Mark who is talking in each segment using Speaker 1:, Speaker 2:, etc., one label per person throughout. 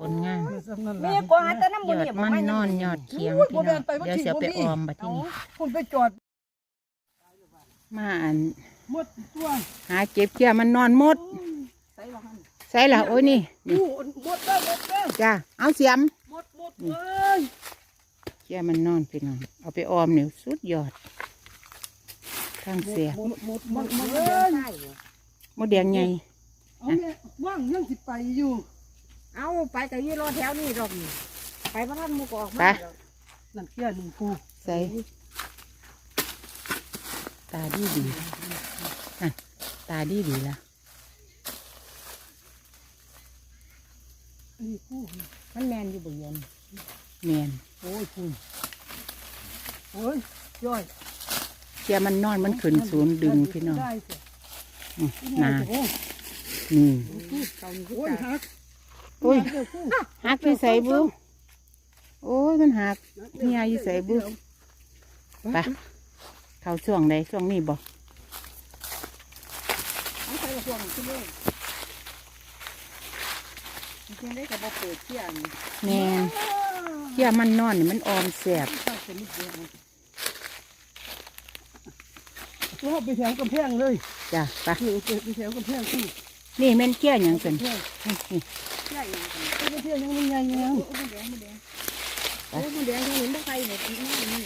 Speaker 1: ผลงาน
Speaker 2: มีกองอันแต่น้ำ
Speaker 1: ย
Speaker 2: มัน
Speaker 1: อด
Speaker 2: เนี่ย
Speaker 1: มัน
Speaker 2: ไม่
Speaker 1: นอนยอดเคียงพี่น้องเดี๋ยวจะไปออมบัดที่นี่
Speaker 3: คุณไปจอด
Speaker 1: มาอัน
Speaker 3: หมดตัว
Speaker 1: หาเจ็บเกียมันนอนหมด
Speaker 2: ใส่ว่าหั่น
Speaker 1: ใส่ละโอ้ยนี่นี่
Speaker 3: อู้หมดได้หมดได้
Speaker 1: จ้าเอาเสียม
Speaker 3: หมดหมดเลย
Speaker 1: เกียมันนอนพี่น้องเอาไปออมเนี่ยสุดยอดทั้งเสีย
Speaker 3: หมดหมดหม
Speaker 2: มัน
Speaker 3: ด
Speaker 2: มัน
Speaker 3: เล
Speaker 2: เดิน
Speaker 3: ย
Speaker 2: ได้อยู่
Speaker 1: มดแดงใหญ่
Speaker 3: เอาแม่ว่างยังสิไปอยู่
Speaker 2: เอาไปแต่ยี่รอแถวนี้ดอกนี่ไปพระท่านหมูกออก
Speaker 1: ไป
Speaker 2: มา
Speaker 3: นั่นแค่หนึ่งกู
Speaker 1: ใส่ตาดีดีอะตาดีดีละ
Speaker 3: อันนี้กู
Speaker 2: มันแมนอยู่บ่เย็น
Speaker 1: เมียน
Speaker 3: โอ้ยคุณโอ้ยย่อย
Speaker 1: เกียมันนอนมันขึ้นศูนย์ดึงพี่น้อง
Speaker 3: ได้สิ
Speaker 1: อืม
Speaker 3: นา
Speaker 1: นา
Speaker 3: โอ้ย
Speaker 1: นี่
Speaker 2: เขานี่
Speaker 3: โอ้ยหัก
Speaker 1: โอ้ย
Speaker 3: เดี๋วกู
Speaker 1: หักที่ใส่บุโอ้ยมันหักเฮียอยู่ใส่บุไปเขาช่วงใดช่วงนี้บ่
Speaker 2: เอาใส่กระพวงขึ้นเลยเพียงได้กับบ่เปิดเที่ยง
Speaker 1: แม่นเกียมันนอนนี่มันออมแสบ
Speaker 3: ตั้งเป็นนิดเดียวตัวไปแถวกำแพงเลย
Speaker 1: จ้ะไป
Speaker 3: เออไปแถวกำแพงกู
Speaker 1: นี่แม่นเกียหยังเป็น
Speaker 3: แพง
Speaker 1: นี่
Speaker 2: ใหญ่ยังกัน
Speaker 3: กำแพงยังไม่ใหญ่ยัง
Speaker 2: โอ้มันแดงมันแดงโอ้มันแดงยังเห็นบ่ใครเนี่ยนี่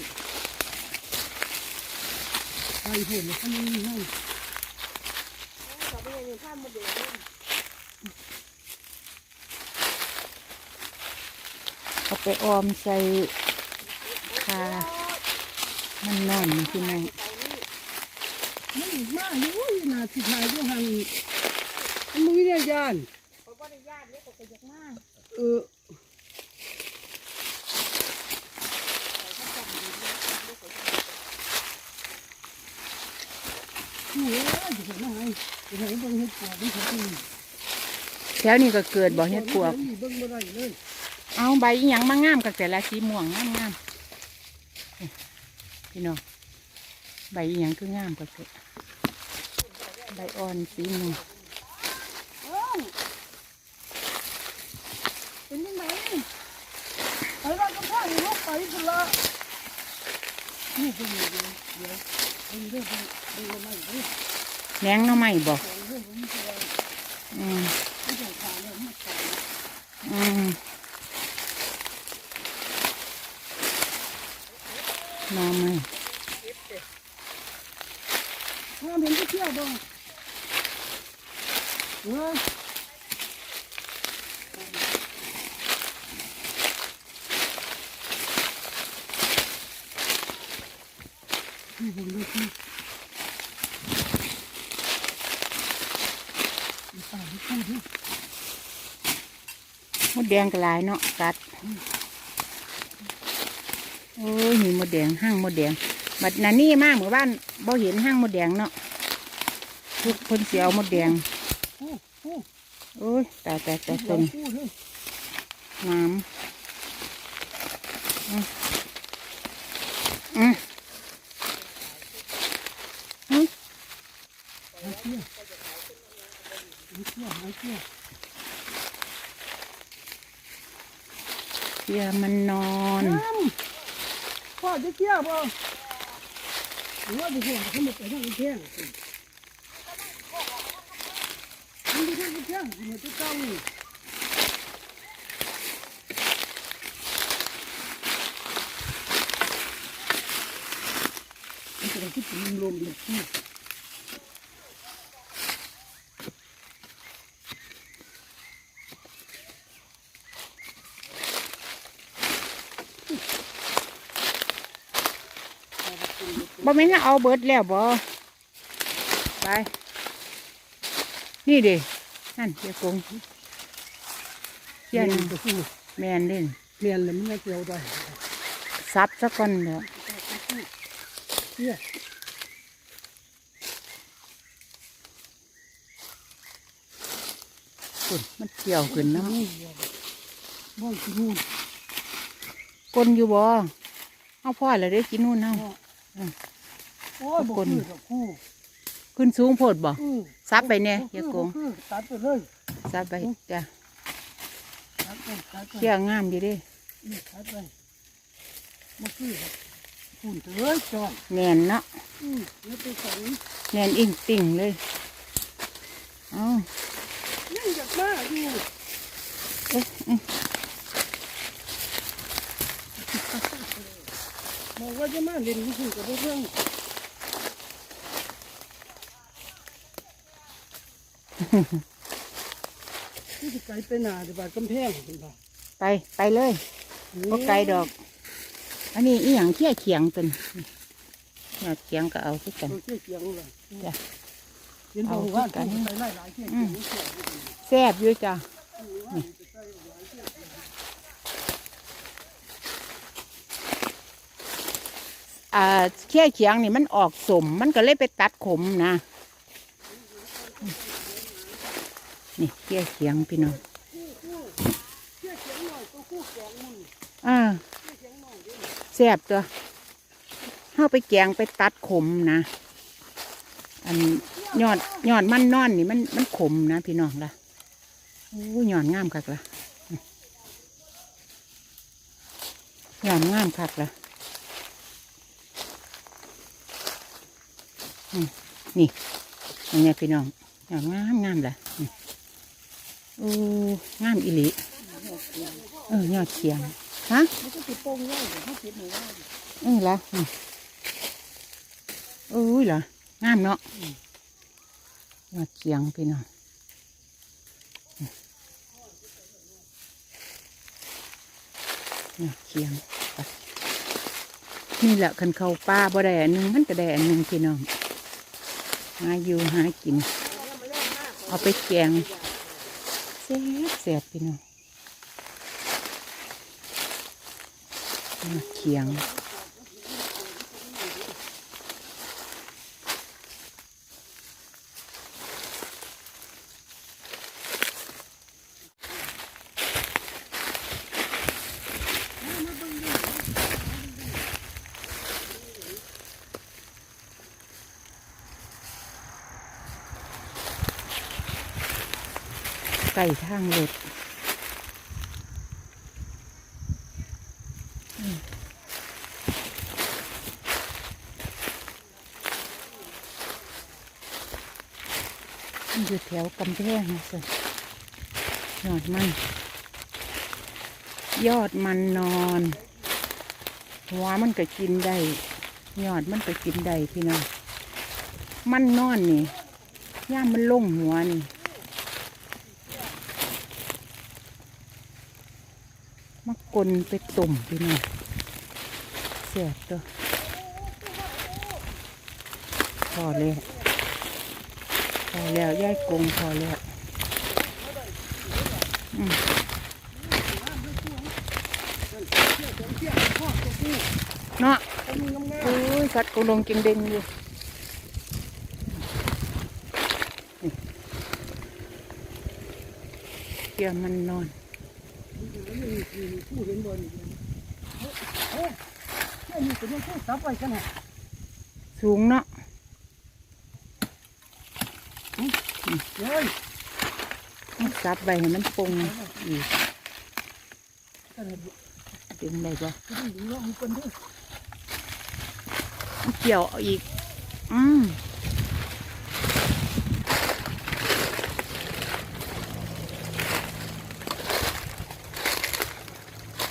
Speaker 3: ไอ้หุ่นเขาไม่มีให้
Speaker 2: ต่อไปยังข้ามมันแดง
Speaker 1: เอาไปออมใส่คามันนอนนี่พี่น้อง
Speaker 3: มันมากอยู่นาสิทายด้วยหันมันมีเนี่ยยานา
Speaker 2: บ่ได้ญาติเลยก็ไปจากมา
Speaker 3: เออโอ้ยจะเห็นอะไรจะเห็นบางเห็ดปวดนี่เขาตี
Speaker 1: แถวนี้ก็เกิดบ่เฮ็ดปวก
Speaker 3: เบิ่งบ่ได้เลย
Speaker 1: เอาใบอิหยังมางามกับแต่ละสีม่วงงามงามนี่พี่น้องใบอิหยังคืองามกับแต่ใบอ่อนสีม่วง
Speaker 3: นี่ลูกไปพุ่นละนี่เป็นยังไงเดี๋ยวเป็นเรื่องเป็นเรื่องอะไรเรื่อง
Speaker 1: แหนงหน้อไม้บอก
Speaker 3: เรื่องของมันจะอะไร
Speaker 1: อืม
Speaker 3: ไม่ต้องการแล้วมันขาย
Speaker 1: อืมหน้อไม้
Speaker 3: ถ้าเห็นก็เที่ยวบ้างเออ มดูที่ตามที่พูดที่
Speaker 1: มดแดงก็หลายเนาะกัด โอ้ยมีมดแดงห้างมดแดงบัดนันนี่มากหมู่บ้านบ่เห็นห้างมดแดงเนาะทุกคนเสียเอามดแดง
Speaker 3: พูดพูด
Speaker 1: โอ้ยตายตายตาย
Speaker 3: พู
Speaker 1: ต้
Speaker 3: ด
Speaker 1: น
Speaker 3: พูดเลย
Speaker 1: น้ำอืมอืมอืม
Speaker 3: หายเที่ยวหาย เที่ยวหายเที่ย
Speaker 1: เสียมันนอน
Speaker 3: พ่อจะเที่ยบ่หรือว่าจะเที่ยวเขาไม่ไปทางเที่ยงมันไปทางเที่ยงมันจะเก้านี่มันจะคิดถึงลมเลย
Speaker 1: บ่แม่นเอาเบิดแล้วบ่ไป นี่เดินั่นเจ้ากงเขียน
Speaker 3: ก็คือ
Speaker 1: แมนเล่น
Speaker 3: เรียนเลยมันไม่เกี่ยวได้
Speaker 1: ซับซะก่อนเด้อ
Speaker 3: เนี่ย
Speaker 1: คุณมันเกี่ยวขึ้นเนาะ
Speaker 3: บ้องที่นู่น
Speaker 1: กลนอยู่บ่เอาพ่อแล้วได้กินนู่นเฮา
Speaker 3: โอ้ยบอกคือกับคู่
Speaker 1: ขึ้นสูงโพดบ่
Speaker 3: อือ
Speaker 1: ซับไปเนี่ยอย่าโกง
Speaker 3: คือตัดไปเลย
Speaker 1: ซับไปจ้ะ
Speaker 3: ตัดต้องตัดไป
Speaker 1: เขี้ยงามดีเด้
Speaker 3: นี่ตัดไปมาคือฝุ่นเอ้ยจอน
Speaker 1: แน่นเนาะ
Speaker 3: อืมแล้วไปใส่
Speaker 1: แน่นอิ่งติ่งเลยเอ้า
Speaker 3: ยังอยากมาอยู่
Speaker 1: เอ๊ะอืม
Speaker 3: บอกว่าจะมาเล่นอยู่กับเรื่อง ที่จะไกลไปหนาเดี๋ยวบาดกำแพงเป็นบ่า
Speaker 1: ไปไปเลยก็ไกลดอก อันนี้อีหยังเขี้ยเขียงตันยอดเขียงก็เอาคือกัน
Speaker 3: เราเชี่ยเกียงเลย
Speaker 1: จ้ะ
Speaker 3: เห็นบอกว่าต้องไปไล่หลายเชี่ยเกียงเชี่ย
Speaker 1: แซ่บอยู่จ้ะนี่อ่าเขี้ยเขียงนี่มันออกสมมันก็เลยไปตัดขมนะ นี่เขี้ยเขียงพี่น้อง
Speaker 3: เชี่ยเกียงหน่อยตัวคู่แกงมึง
Speaker 1: อ่า
Speaker 3: เชียงหน่อยดิ
Speaker 1: แซ่บตัวเข้าไปแกงไปตัดขมนะ อันยอดยอดมันนอนนี่มันมันขมนะพี่น้องละโอ้ยอดงามคักละยอดงามคักละนี่อันเนี้ยพี่น้องยอดงามงามละ โอ้งามอิลิเออยอดเขียงฮะ
Speaker 3: มันก็ติดโป่งไว้เดี๋ยวเขาเก็บหนูไว้
Speaker 1: เออละอุ้ยเหรองามเนาะยอดเขียงพี่น้องยอดเขียงนี่แหละคันเขาป่าบ่ได้อันหนึงมันก็ได้อันหนึงพี่น้องหาอยู่หากิน เอาไปแกง แซ่บแซ่บพี่น้องเขียง ไก่ทางรถอยู่แถวกำแพงนะสิยอดมัน ยอดมันนอน หัวมันก็กินได้ ยอดมันก็กินได้พี่น้อง มันนอนนี่ย่ามมันลงหัวนี่ มากลไปตุ่มพี่น้องเสียบตัวพอแล้วพอแล้วย่ายกงพอแล้วเนาะโอ้ยสัตว์กูลงกินเด้งอยู่เกี่ยมันนอน
Speaker 3: ผู้เห็นบอลเฮ้ยเชี่ยนี่เป็นยังไงตับไว้กันฮะ
Speaker 1: สูงเนาะ
Speaker 3: เฮ้ย
Speaker 1: ต้องซับใบให้มันปงอีก
Speaker 3: กันเลย
Speaker 1: ดึงได้ปะ
Speaker 3: จะได้ดูว่ามีคนด้วย
Speaker 1: เกี่ยวเอาอีก อืม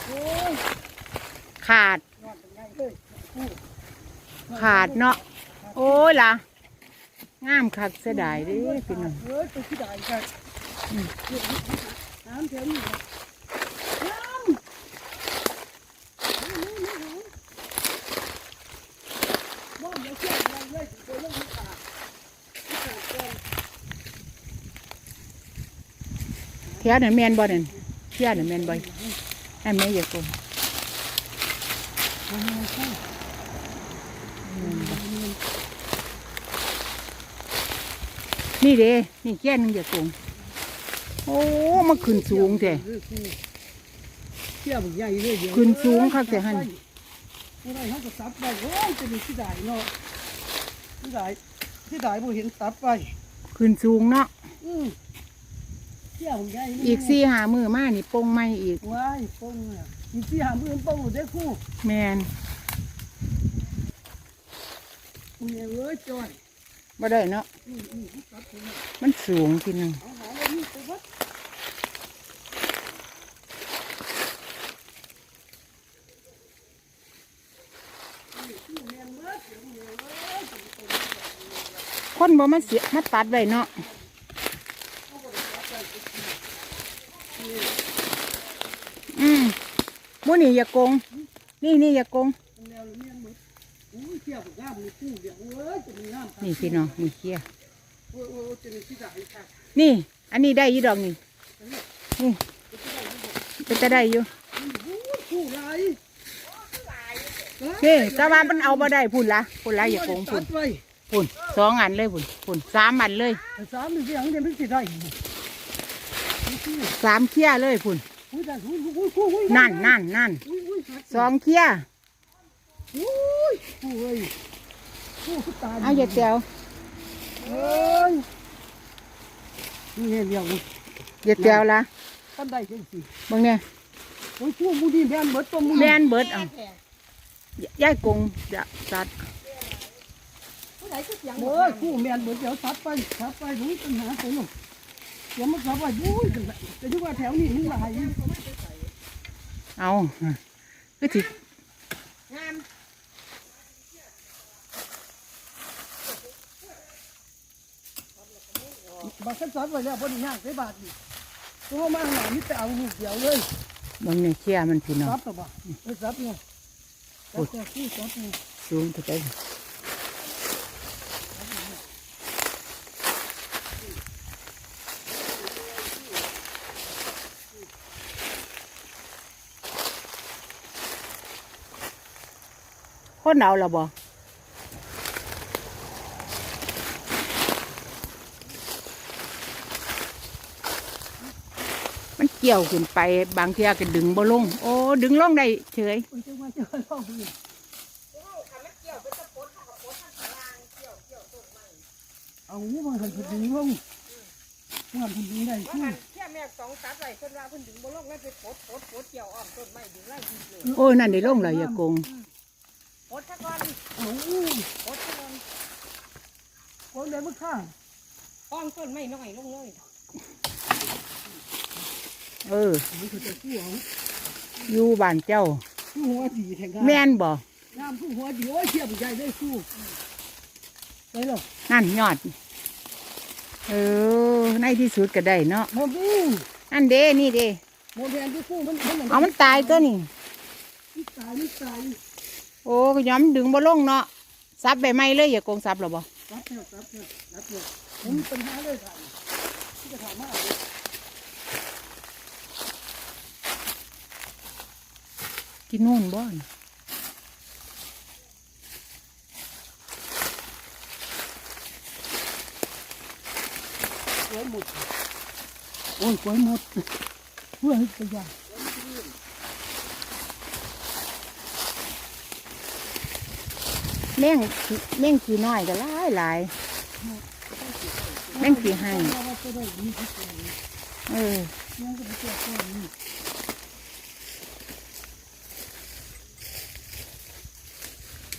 Speaker 3: โอ้ย
Speaker 1: ขาด
Speaker 3: นอนเป็นไงเลย
Speaker 1: ขาดเนาะโอ้ยล่ะงามคักเสียดายเด้พี่น้อง
Speaker 3: เฮ้ยไปที่ใดกันน้ำเทียมนี่น้ำบ้านเดี๋ยวเชี่ยอรเลยถึงตัวเรื่องนี้ขาดที่ขาก
Speaker 1: เทียนแมนบ่นั่นเทียนแมนบ่ให้แม่อย่าโก นี่เด้นี่แก่นึงอย่าโกงโอ้มันขึ้นสูงแท้
Speaker 3: เที่ยวใหญ่เลยเดี๋ยว
Speaker 1: ขึ้นสูงคักแต่หั่น
Speaker 3: ไม่ได้เขาก็ตัดไปโอ้ยจะมีที่ใดเนาะที่ใดที่ใดบ่เห็นตัดไป
Speaker 1: ขึ้นสูงเนาะ
Speaker 3: อืมเที่ยวใหญ่
Speaker 1: อีกสี่หามือมานี่ปงไม่อีก
Speaker 3: ว้ายปงเนี่ยอีกที่หามือปงได้คู่
Speaker 1: แมน
Speaker 3: คุณเนี่ยเอ้ยจอย
Speaker 1: บ่ได้เนาะ
Speaker 3: มัน
Speaker 1: สูงทีนึง
Speaker 3: เอาหาแล้วนี่ไปวัดนี่ที่เมียมียนเบิด
Speaker 1: คนบ่มาเสียมาตัดไว้เนาะอืมมูนี่อย่าโกง นี่นี่อย่าโกง
Speaker 3: นี่คู่เดี๋ยวเอ้ยจะมีงาม
Speaker 1: นี่พี่น้องนี่เคี้ย
Speaker 3: โอ้ยโอ้ยจะมีที่ไหนค่ะ
Speaker 1: นี่ อันนี้ได้อยี่ดอกนี่นี่เป็นจะได้อยู่
Speaker 3: อู้ยคู่ไร
Speaker 1: นี่แต่ว่ามันเอาบ่ได้พุ่นละพุ่นละอย่าโกง
Speaker 3: ตั
Speaker 1: พุ่น
Speaker 3: ดไว้
Speaker 1: พุ่นสองอันเลยพุ่นพุ่นสามอันเลย
Speaker 3: แต่สามนี่เสียงเดียวไม่สิได้นี่นี่
Speaker 1: สามเคี้ยเลยพุ่น
Speaker 3: อุ้ยได้อุ้ยอุ้ยอุ้ยอุ้ย
Speaker 1: นั่นนั่นนั่น
Speaker 3: อุ้ยอุ้ยหัก
Speaker 1: สองเคี้ย
Speaker 3: อุ้ยอุ้ยอุ้ยตาย
Speaker 1: เอาอย่าแจว
Speaker 3: เอ้ยนี่เห็นเดียวนี่
Speaker 1: อย่าแจวละ
Speaker 3: ท่านได้จังสิ
Speaker 1: เบิ่งเนี่ย
Speaker 3: โอ้ยคู่มูดีแม่นเบิดตัวมู
Speaker 1: แม่นเบิดเอาย่ายกงจะตัด
Speaker 3: โอ้ยคู่แม่นเบิดเดี๋ยวตัดไปตัดไปรู้ปัญหาไปลูกเดี๋ยวมันตัดไปอุ้ยจะยุ่งว่าแถวนี้นี่หลาย
Speaker 1: เอาคือ
Speaker 3: บาดขั้นตัดไว้แล้วบนย่างใส่บาทนี่ตัวมาหนานี่แต่เอาลูกเดียวเลย
Speaker 1: เบิ่งเนี่ยเคี้ยมันพี่น้อง
Speaker 3: ซับตัวบ่เอ้ยซับเนี่ยซับเนี่ยคู่ซับเนี่ย
Speaker 1: สูงเท่าไหร่คนเอาละบ่ มันเกี่ยวขึ้นไปบางเทีก็ดึงบ่ลง โอ้ ดึงลงได้เฉย
Speaker 3: โอ้ยจังว่าจะเล่าเนี่ยเอาหูมันหันถึงลงมันถึงดึงได้คู่
Speaker 2: แค่แม่สองตัดไว้เพิ่นว่าเพิ่นดึงบ่ลงแล้วไปปลดปลดปลดเกี่ยวอ้อมต้นไม้ดึงไล่ดึงเลย
Speaker 1: โอ้ยนั่นได้ลงเลยอย่าโกง
Speaker 2: ปลดซะก่อน
Speaker 3: เอา
Speaker 2: ปลดซะก่อน
Speaker 3: คนเดินมาข้าง
Speaker 2: อ้อมต้นไม้น้อยลงเลย
Speaker 1: เออ
Speaker 3: มันก็จะคู่เอา
Speaker 1: อยู่บ้านเจ้า
Speaker 3: คู่หัวดีแทงกัน
Speaker 1: แม่นบ่
Speaker 3: น้ำคู่หัวดีโอ้ยเทียบใหญ่ได้คู่ไปหรอ
Speaker 1: นั่นยอด เออ ในที่สุดก็ได้เนาะ
Speaker 3: โมบี้
Speaker 1: อันเด้นี่เด้
Speaker 3: โมเดลที่คู่มันมัน
Speaker 1: เอามันตายตัวนี่
Speaker 3: มันตายมันตาย
Speaker 1: โอ้ก็ย้อมดึงบ่ลงเนาะซับใบไม้เลยอย่าโกงซับหรอบ่
Speaker 3: รับเนี่ยรับเนี่ยรับเนี่ยผมมีปัญหาเลยค่ะที่จะถามว่า
Speaker 1: กิ นนู่นบ่อน
Speaker 3: กล้วยหมดโอ้ยกล้วยหมดเพื่อให้กระยา
Speaker 1: แม่งขี้แม่งขี้น้อยก็หลายหลายแม่งขี้ให้
Speaker 3: ว่าจ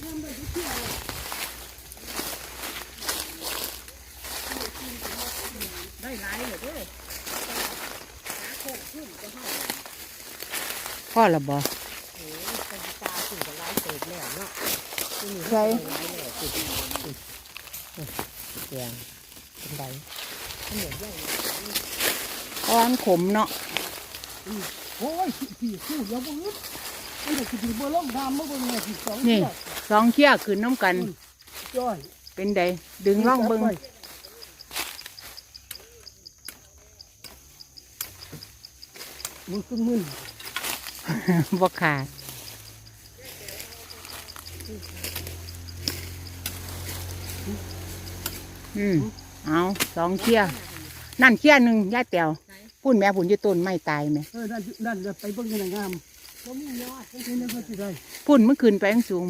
Speaker 3: ได้ดีที่สุด
Speaker 1: เออ
Speaker 3: ยังจะไปเจอคนนี้ได้หลายเลยเด้อ
Speaker 1: พ่อละบ่
Speaker 2: เป็นตาถึงจะไล่เติบแล้วเนาะ
Speaker 1: ใช่
Speaker 2: ไล่แล้วติดเสียงเป็นไดเหนื่อยยัง
Speaker 1: อ้อนขมเนาะ
Speaker 3: โอ้ยสี่คู่เดี๋ยวบ่อึดไอ้เด็กที่บ่ลงน้ำมาบ่เนี่ยที่สอง
Speaker 1: นี่ สองเขี้ยขึ้นน้ำกัน
Speaker 3: จ้อย
Speaker 1: เป็นใดดึงล่องเบิง
Speaker 3: มือขึ้นมึน
Speaker 1: บ่ขาดอืมเอาสองเขี้ยนั่นเขี้ยหนึ่งย่าแต๋วพุ่นแม่พุ่นอยู่ต้นไม้ตายไหม
Speaker 3: เออนั่นนั่นเดี๋ยวไปเบิ่งกันงาม
Speaker 2: ก็มียอด
Speaker 3: นี่นี่ก็สิได้
Speaker 1: พุ่นเมื่อคืนไปยังสูง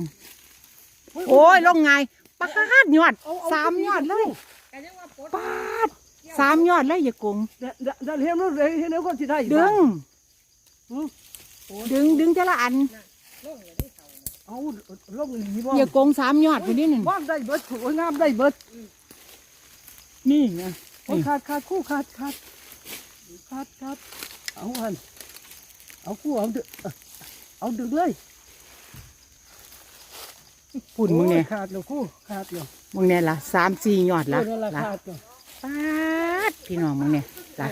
Speaker 1: โอ้ยลงไงปาดยอดสามยอดเลย
Speaker 2: แต่ยังว่าปลด
Speaker 1: ปาดสามยอดเลยอย่ากง
Speaker 3: เดี๋ยวเดี๋ยวเดี๋ยวเห็นแล้วเลยเห็นแล้วคนที่ได้
Speaker 1: ดึง
Speaker 3: อืม
Speaker 1: ดึงดึงแต่ละอัน
Speaker 2: ลงอย่างนี้เขาน่ะ
Speaker 3: เอาลงหนีบ่
Speaker 1: อย่ากงสามยอดไปนิดหนึ่ง
Speaker 3: ว่างได้เบิดสวยงามได้เบิด
Speaker 1: นี่ไง
Speaker 3: โอ้ยขาดขาดคู่ขาดขาดขาดขาดเอาอันเอาคู่เอาดึงเอาดึงเลย
Speaker 1: ปุ่นมึงเนี่ย
Speaker 3: โอ้ขาดแล้วคู่ขาดแล้ว
Speaker 1: มึงเนี่ยละสามสี่ยอดละ
Speaker 3: โอ้ยนั่นละ
Speaker 1: ละ
Speaker 3: ขาดแล้ว
Speaker 1: ปาดพี่น้องมึงเนี่ยละ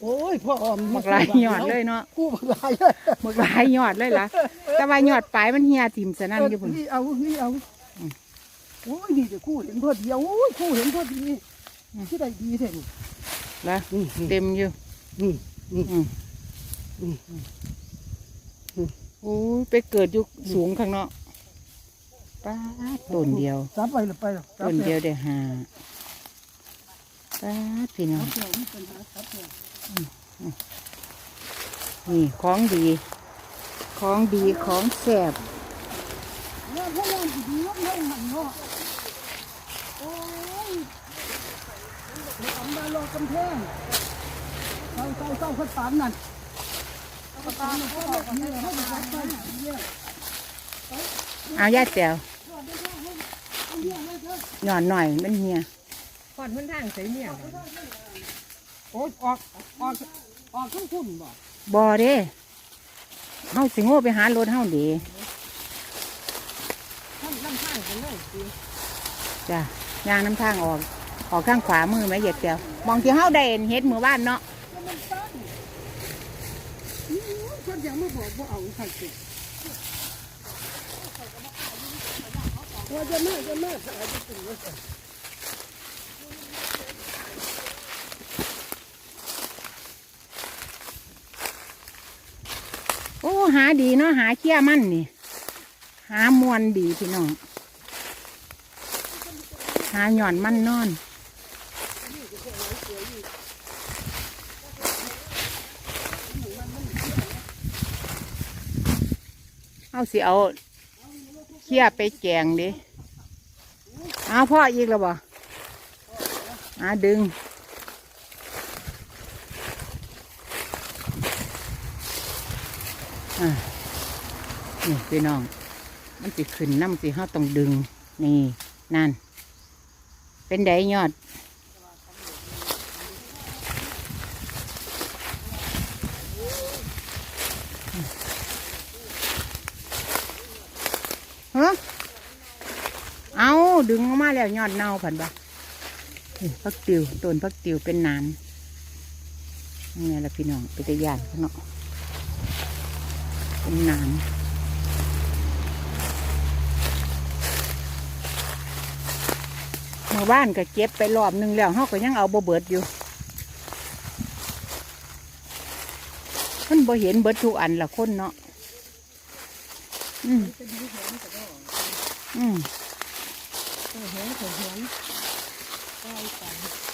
Speaker 3: โอ้ยพ่อออม
Speaker 1: บักหลายยอดเลยเนาะ
Speaker 3: คู่บักหลายเลย
Speaker 1: บักหลายยอดเลยละแต่ว่ายอดปลายมันเหี่ยติ่มสนั่นอยู่พุ่น
Speaker 3: นี่เอานี่เอา
Speaker 1: อืม
Speaker 3: โอ้ยนี่จะคู่เห็นพอดีโอ้ยคู่เห็นพอดีที่ได้ดีแท้นี่
Speaker 1: ละ
Speaker 3: นี่นี่
Speaker 1: เต็มอยู่
Speaker 3: นี่นี่
Speaker 1: อืม
Speaker 3: นี่
Speaker 1: โอ้ยไปเกิดอยู่สูงข้างนอก ป้าดต้นเดียว
Speaker 3: ซับไปหรือไปหรอ
Speaker 1: ต้นเดียวได้ห้าป้าดพี่น้อง
Speaker 3: ซับเดียวมีปัญหาซับเดียว
Speaker 1: นี่ของดี ของดีของแสบ
Speaker 3: เนี่ยพวกเราสิดีว่าไม่หันเนาะโอ้ยเดี๋ยวเอามารอกำแพงเศร้าเศร้าเศร้าคนปานนั่นคนปานนั่นเขาบอกเนี่ยเขาบอกว่าไปเนี่ย
Speaker 1: เอาญาติแตวหย่อนหน่อยมันเหี่ย
Speaker 2: ก่อนเพิ่นทางใส่เมียน่ะ
Speaker 3: โอ้ยออกออกออกทั้งคุณบ่
Speaker 1: บอเด้เฮาสิโง่ไปหารถเฮาเดี
Speaker 2: ท่านลำทางกันเลยสิ
Speaker 1: จ้ะย่างน้ำทางออกออกข้างขวามือไหมเหยียดแตวมองที่เฮาได้เห็นเฮ็ดมือบ้านเนาะ
Speaker 3: แล้วมันตั้งอื้อคนยังไม่บอกว่าเอาใครติ ว่าจะม่จะม่จะเอาไปติดไว้ก่อน
Speaker 1: โอ้หาดีเนาะหาเขี้ยมั่นนี่ หามวนดีพี่น้อง หาหย่อนมั่นนอนเอาสิเอา เขี้ยไปแกงดิเอาพ่ออีกแล้วบ่อาดึง อะนี่พี่น้อง มันสิขึ้นน้ำสิห้าต้องดึง นี่ นั่น เป็นไดยอด ฮะเอาดึงออก มาแล้วยอดเน่าผันบ่นี่พักติวต้นพักติวเป็นน้ำนี่แหละพี่น้องเป็นตะยานข้างนอกเป็นน้ำเมื่อบ้านก็เก็บไปรอบหนึ่งแล้วเขาก็ยังเอาบ่เบิดอยู่ มันบ่เห็นเบิดทุกอันละคนเนาะ อืม อืม
Speaker 2: เออเห็นเห็นเห็นไปกัน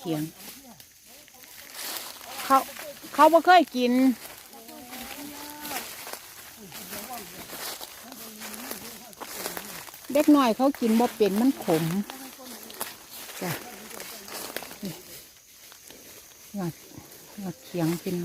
Speaker 1: เขียง เขาเขาบ่เคยกิน เด็กน้อยเขากินบ่เป็นมันขมจ้ะหยอดยอดเขียงเป็น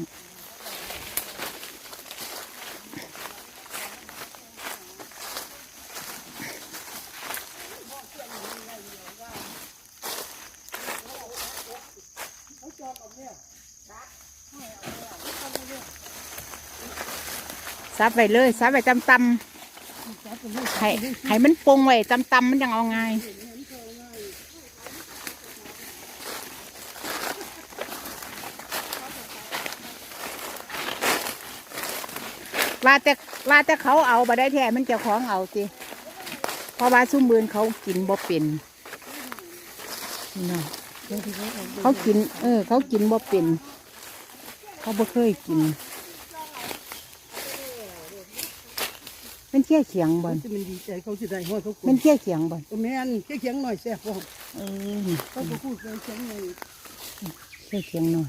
Speaker 1: ซับไปเลยซับไปตำตำให้ให้มันปงไว้ตำๆมันยังเอาง่ายว่าแต่ว่าแต่เขาเอาบ่ได้แท้มันจะของเอาสิเพราะว่าซุ่มมือนเขากินบ่เป็นนี่เนาะเขากิน เออ เขากินบ่เป็น เขาบ่เคยกิน มันเที่ยเขียงบ่
Speaker 3: มันจะมันดีใจเขาสิได้ห้อยเขาก
Speaker 1: มัน
Speaker 3: น
Speaker 1: เที่ยเขียงบ่
Speaker 3: ก็แม่นแค่เคียงหน่อยแซ่บบ่
Speaker 1: เออนี่
Speaker 3: เขาก็พูดไปเคียงหน่อย
Speaker 1: เที่ยเขียงหน่อย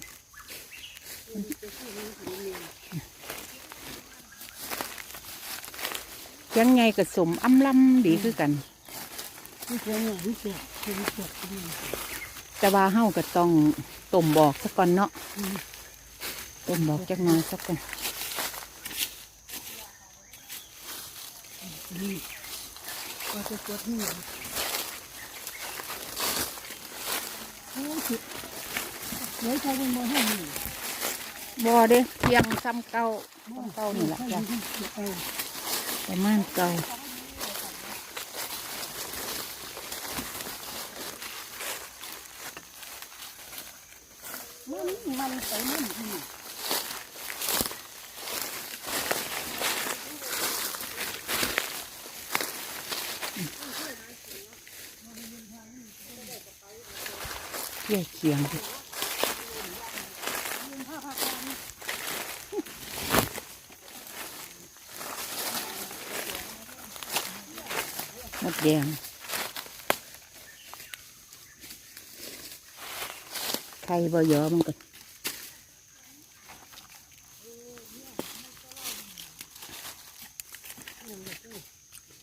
Speaker 1: เขียงไงกับสมอ้ำลำดีคือกัน
Speaker 3: นี่เคียงหน่อยนี่แซ่บนี่แซ่บ
Speaker 1: แต่ว่าเฮาก็ต้องต้มบอกสักก่อนเนาะต้มบอกจักหน่อยสักก่อน
Speaker 3: นี่ก็จะกดนี่โอ้ยสิเดี๋ยวเขาเป็นมาให้นี่
Speaker 1: บ่เด้เพียงซ้ำเก่าซ้ำเก่านี่แหละจ้ะประมาณเก่า
Speaker 3: มันมันไปมันนี่
Speaker 1: จียเขียงมดแดงไข่บ่ยอมันก็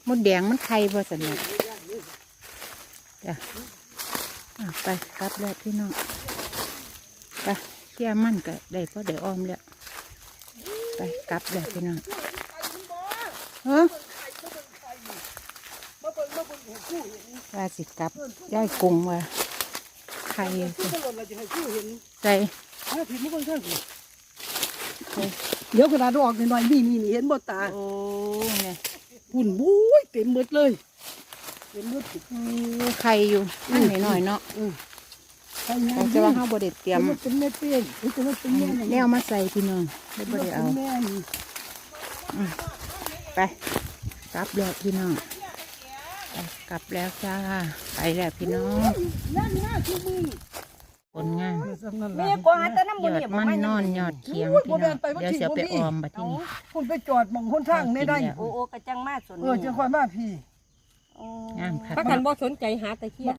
Speaker 1: มดแดงมันไข่บ่สนิทจ้ะ ไปกลับแล้วพี่น้องไปเที่ยมันก็ได้เพราะเดี๋ยวอ้อมแล้วไปกลับแล้วพี่น้องเฮ้อ
Speaker 3: มาเบิ่งมาเบิ่งให้คู่เห็น
Speaker 1: ว่าสิกลับย่ายกรุงว่าไข่
Speaker 3: คู่ตลอดเราจะให้คู่เห็น
Speaker 1: ใจ
Speaker 3: อาผิดไม่ค่อยเท่าไหร่เดี๋ยวกระดาษออกหน่อยๆนี่นี่นี่เห็นบ่ตา
Speaker 1: โอ้เนี่ย
Speaker 3: หุ่นบุ้ยเต็มหมดเลย เต็มหมด
Speaker 1: อือไข่อยู่นั่นหน่อยๆเนาะ
Speaker 3: ใช่ไง
Speaker 1: แต่ว่าเฮาบ่ได้เตรียม
Speaker 3: มันเป็นเม็ดเป็นมันจะเป็นแม่
Speaker 1: แนวมาใส่พี่น้องได้บ่ได้เอา
Speaker 3: แม่นี่
Speaker 1: ไปกลับแล้วพี่น้องไปกลับแล้วจ้าไปแล้วพี่น้อง
Speaker 3: นั่นน่าคือมือ
Speaker 1: ผลงาน
Speaker 2: มีกว่าแต่น้ำ
Speaker 1: ย
Speaker 2: บ่
Speaker 1: อ
Speaker 2: เห
Speaker 1: ด
Speaker 2: ลียบ
Speaker 1: มันนอนยอดเคียงพี่น้องเดี๋ยวเสียไปออมบัดที่นี่
Speaker 3: คุณไปจอดมองคนทางไม่ได้
Speaker 2: โอ้โอ้กระจังมาสน
Speaker 3: เออจะคอยมาพี่
Speaker 1: งามค่ะ
Speaker 2: ถ้ากันบ่สนใจหาแต่เคีย